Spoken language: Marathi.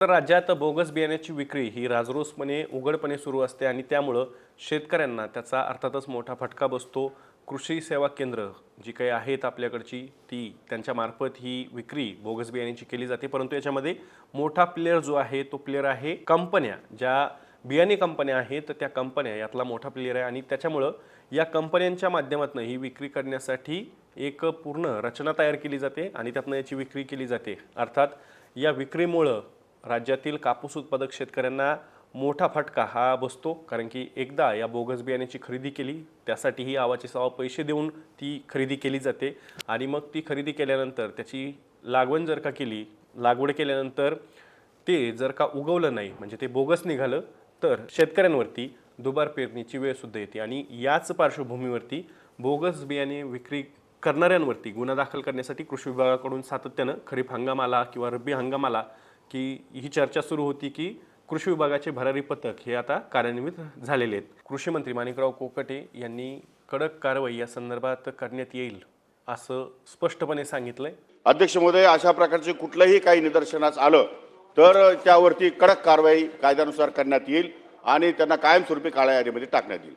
तर राज्यात बोगस बियाण्याची विक्री ही राजरोसपणे उघडपणे सुरू असते आणि त्यामुळं शेतकऱ्यांना त्याचा अर्थातच मोठा फटका बसतो. कृषी सेवा केंद्र जी काही आहेत आपल्याकडची ती त्यांच्यामार्फत ही विक्री बोगस बियाण्याची केली जाते. परंतु याच्यामध्ये मोठा प्लेअर जो आहे तो प्लेअर आहे कंपन्या. ज्या बियाणे कंपन्या आहेत तर त्या कंपन्या यातला मोठा प्लेअर आहे आणि त्याच्यामुळं या कंपन्यांच्या माध्यमातून ही विक्री करण्यासाठी एक पूर्ण रचना तयार केली जाते आणि त्यातनं याची विक्री केली जाते. अर्थात या विक्रीमुळं राज्यातील कापूस उत्पादक शेतकऱ्यांना मोठा फटका हा बसतो कारण की एकदा या बोगस बियाण्याची खरेदी केली त्यासाठीही आवाचे सवा पैसे देऊन ती खरेदी केली जाते. आणि मग ती खरेदी केल्यानंतर त्याची लागवण जर का केली लागवड केल्यानंतर ते जर का उगवलं नाही म्हणजे ते बोगस निघालं तर शेतकऱ्यांवरती दुबार पेरणीची वेळसुद्धा येते. आणि याच पार्श्वभूमीवरती बोगस बियाणे विक्री करणाऱ्यांवरती गुन्हा दाखल करण्यासाठी कृषी विभागाकडून सातत्यानं खरीप हंगामाला किंवा रब्बी हंगामाला की ही चर्चा सुरू होती की कृषी विभागाचे भरारी पथक हे आता कार्यान्वित झालेले आहेत. कृषी मंत्री माणिकराव कोकटे यांनी कडक कारवाई या संदर्भात करण्यात येईल असं स्पष्टपणे सांगितलंय. अध्यक्ष महोदय अशा प्रकारचे कुठलंही काही निदर्शनास आलं तर त्यावरती कडक कारवाई कायद्यानुसार करण्यात येईल आणि त्यांना कायमस्वरूपी काळ्या यादीमध्ये टाकण्यात येईल.